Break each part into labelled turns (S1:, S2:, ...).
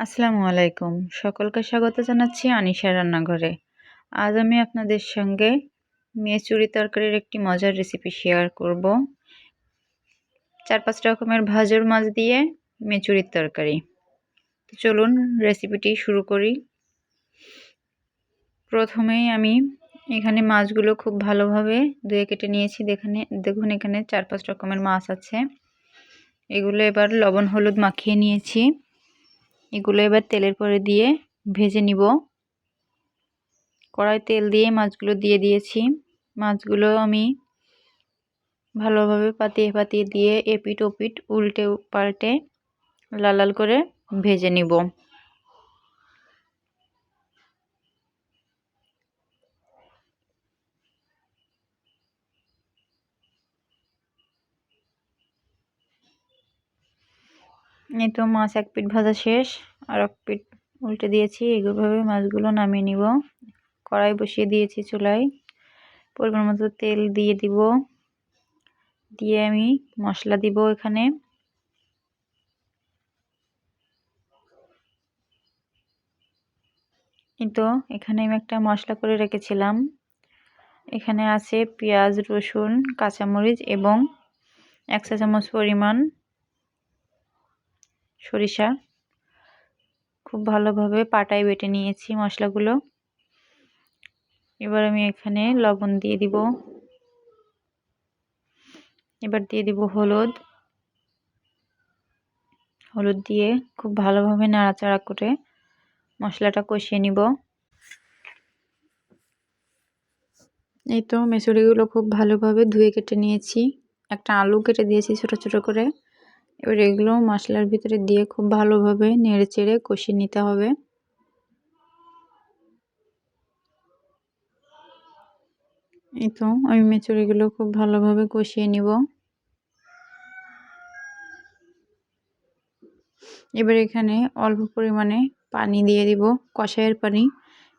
S1: আসসালামু আলাইকুম। সকলকে স্বাগত জানাচ্ছি আনিশা রান্নাঘরে। আজ আমি আপনাদের সঙ্গে মেচুরি তরকারির একটি মজার রেসিপি শেয়ার করব। চার পাঁচ রকমের ভাজর মাছ দিয়ে মেচুরির তরকারি। চলুন রেসিপিটি শুরু করি। প্রথমেই আমি এখানে মাছগুলো খুব ভালোভাবে ধুয়ে কেটে নিয়েছি। দেখানে, দেখুন এখানে চার পাঁচ রকমের মাছ আছে। এগুলো এবার লবণ, হলুদ মাখিয়ে নিয়েছি। এগুলো এবার তেলের পরে দিয়ে ভেজে নিব। কড়াই তেল দিয়ে মাছগুলো দিয়ে দিয়েছি। মাছগুলো আমি ভালোভাবে পাতিয়ে পাতিয়ে দিয়ে এপিট ওপিট উল্টে পাল্টে লাল লাল করে ভেজে নিব। এই তো মাছ এক পিঠ ভাজা শেষ, আর এক পিঠ উল্টে দিয়েছি। এগুলোভাবে মাছগুলো নামিয়ে নিব। কড়াই বসিয়ে দিয়েছি চুলায়। পরিমাণ মতো তেল দিয়ে দিব। দিয়ে আমি মশলা দিব এখানে। কিন্তু এখানে আমি একটা মশলা করে রেখেছিলাম। এখানে আছে পেঁয়াজ, রসুন, কাঁচামরিচ এবং এক চা চামচ পরিমাণ সরিষা। খুব ভালোভাবে পাটায় বেটে নিয়েছি মশলাগুলো। এবার আমি এখানে লবণ দিয়ে দিব। এবার দিয়ে দিব হলুদ। হলুদ দিয়ে খুব ভালোভাবে নাড়াচাড়া করে মশলাটা কষিয়ে নিব। এই তো, মেসুরিগুলো খুব ভালোভাবে ধুয়ে কেটে নিয়েছি। একটা আলু কেটে দিয়েছি ছোট ছোট করে। এবার এগুলো মশলার ভিতরে দিয়ে খুব ভালোভাবে নেড়ে চেড়ে কষিয়ে নিতে হবে। এই তো আমি মেচুরিগুলো খুব ভালোভাবে কষিয়ে নিব। এবার এখানে অল্প পরিমাণে পানি দিয়ে দিব, কষায়ের পানি।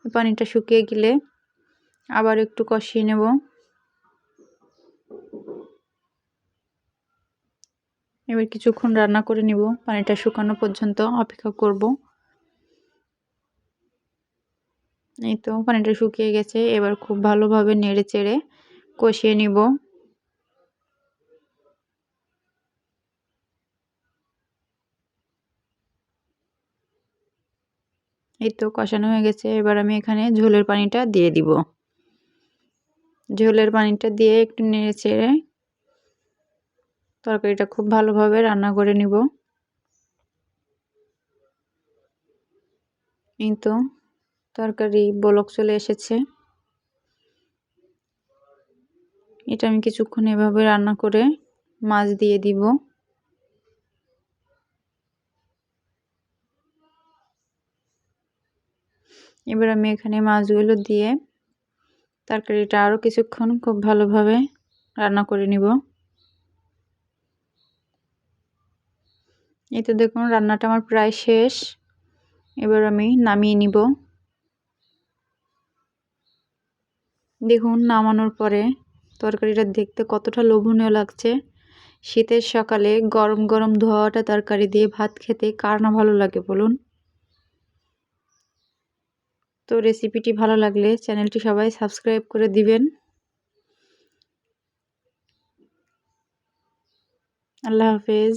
S1: পানিটা শুকিয়ে গেলে আবার একটু কষিয়ে নেব। এবার কিছুক্ষণ রান্না করে নিব। পানিটা শুকানো পর্যন্ত অপেক্ষা করব। এই তো পানিটা শুকিয়ে গেছে, এবার খুব ভালোভাবে নেড়ে চেড়ে কষিয়ে নিব। এই তো কষানো হয়ে গেছে, এবার আমি এখানে ঝোলের পানিটা দিয়ে দিব। ঝোলের পানিটা দিয়ে একটু নেড়ে চেড়ে তরকারিটা খুব ভালোভাবে রান্না করে নিব। কিন্তু তরকারি বলক চলে এসেছে। এটা আমি কিছুক্ষণ এভাবে রান্না করে মাছ দিয়ে দিব। এবার আমি এখানে মাছগুলো দিয়ে তরকারিটা আরও কিছুক্ষণ খুব ভালোভাবে রান্না করে নিব। এই তো দেখুন, রান্নাটা আমার প্রায় শেষ। এবার আমি নামিয়ে নিব। দেখুন, নামানোর পরে তরকারিটা দেখতে কতটা লোভনীয় লাগছে। শীতের সকালে গরম গরম ধোয়াটা তরকারি দিয়ে ভাত খেতে কার না ভালো লাগে বলুন? তো রেসিপিটি ভালো লাগলে চ্যানেলটি সবাই সাবস্ক্রাইব করে দিবেন। আল্লাহ হাফেজ।